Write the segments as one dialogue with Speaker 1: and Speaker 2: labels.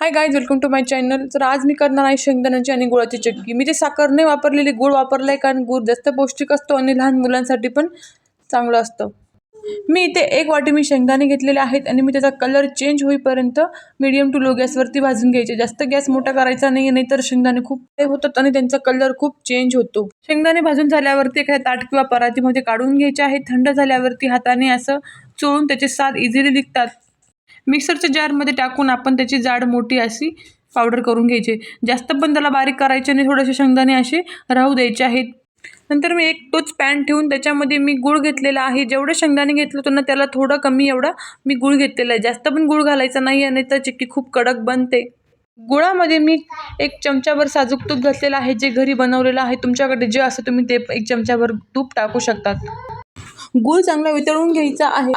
Speaker 1: Hi guys welcome to my channel तर आज मी करणार आहे शेंगदाण्याची आणि गुळाची चटकी. मी ते साखर नाही वापरलेली गुळ वापरला आहे कारण गुळ जास्त पौष्टिक असतो आणि लहान मुलांसाठी पण चांगलं असतं. मी इथे एक वाटी मी शेंगदाणे घेतलेले आहेत आणि मी त्याचा कलर चेंज होईपर्यंत मीडियम टू लो गॅसवरती भाजून घ्यायचे. जास्त गॅस मोठा करायचा नाही नाही तर शेंगदाणे खूप ते होतात आणि त्यांचा कलर खूप चेंज होतो. शेंगदाणे भाजून झाल्यावरती एखाद्या ताट किंवा परातीमध्ये काढून घ्यायचे आहेत. थंड झाल्यावरती हाताने असं चोळून त्याचे साथ इझिली निघतात. मिक्सरच्या जारमध्ये टाकून आपण त्याची जाड मोठी अशी पावडर करून घ्यायची. जास्त पण त्याला बारीक करायचे आणि थोडेसे शेंगदाणे असे राहू द्यायचे आहेत. नंतर मी एक तोच पॅन ठेवून त्याच्यामध्ये मी गूळ घेतलेला आहे. जेवढं शेंगदाणे घेतलं होतं ना त्याला थोडं कमी एवढा मी गूळ घेतलेला आहे. जास्त पण गूळ घालायचा नाही आणि तर चिक्की खूप कडक बनते. गुळामध्ये मी एक चमचाभर साजूक तूप घातलेलं आहे जे घरी बनवलेलं आहे. तुमच्याकडे जे असं तुम्ही ते एक चमचाभर तूप टाकू शकतात. गूळ चांगला वितळून घ्यायचा आहे.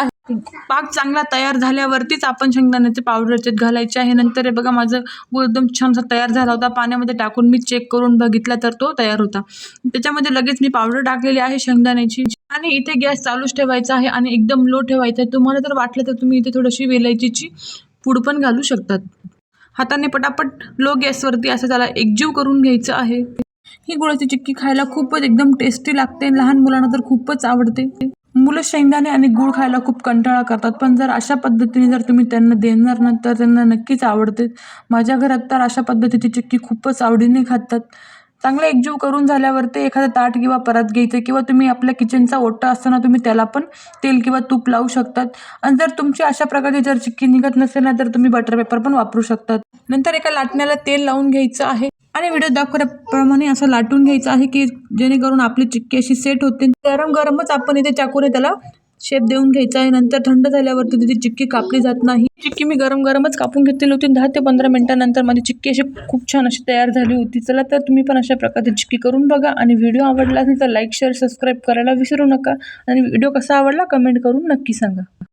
Speaker 1: पाक चांगला तयार झाल्यावरतीच आपण शेंगदाण्याचे पावडर याच्यात घालायचे आहे. नंतर हे बघा माझं गूळ एकदम छानसा तयार झाला होता. पाण्यामध्ये टाकून मी चेक करून बघितला तर तो तयार होता. त्याच्यामध्ये लगेच मी पावडर टाकलेली आहे शेंगदाण्याची. आणि इथे गॅस चालूच ठेवायचा आहे आणि एकदम लो ठेवायचा आहे. तुम्हाला जर वाटलं तर तुम्ही इथे थोडीशी वेलायचीची पूड पण घालू शकतात. हाताने पटापट लो गॅसवरती असं त्याला एकजीव करून घ्यायचं आहे. ही गुळाची चिक्की खायला खूपच एकदम टेस्टी लागते. लहान मुलांना तर खूपच आवडते. मुलं शेंगदाणे आणि गुळ खायला खूप कंटाळा करतात पण जर अशा पद्धतीने जर तुम्ही त्यांना देणार ना तर त्यांना नक्कीच आवडते. माझ्या घरात तर अशा पद्धतीची चिक्की खूपच आवडीने खातात. चांगलं एकजीव करून झाल्यावरती एखादं ताट किंवा परत घ्यायचं किंवा तुम्ही आपल्या किचनचा ओटा असताना तुम्ही त्याला पण तेल किंवा तूप लावू शकतात. आणि जर तुमची अशा प्रकारची जर चिक्की निघत नसेल ना तर तुम्ही बटर पेपर पण वापरू शकतात. नंतर एका लाटण्याला तेल लावून घ्यायचं आहे. आणि व्हिडिओ दाखवल्याप्रमाणे असं लाटून घ्यायचं आहे की जेणेकरून आपली चिक्की अशी सेट होते. गरम गरमच आपण इथे चाकूने त्याला शेप देऊन घ्यायचा आहे. नंतर थंड झाल्यावरती तिथे चिक्की कापली जात नाही. चिक्की मी गरम गरमच कापून घेतलेली होती. दहा ते पंधरा मिनिटानंतर माझी चिक्की अशी खूप छान अशी तयार झाली होती. चला तर तुम्ही पण अशा प्रकारची चिक्की करून बघा. आणि व्हिडिओ आवडला असेल तर लाईक शेअर सबस्क्राईब करायला विसरू नका. आणि व्हिडिओ कसा आवडला कमेंट करून नक्की सांगा.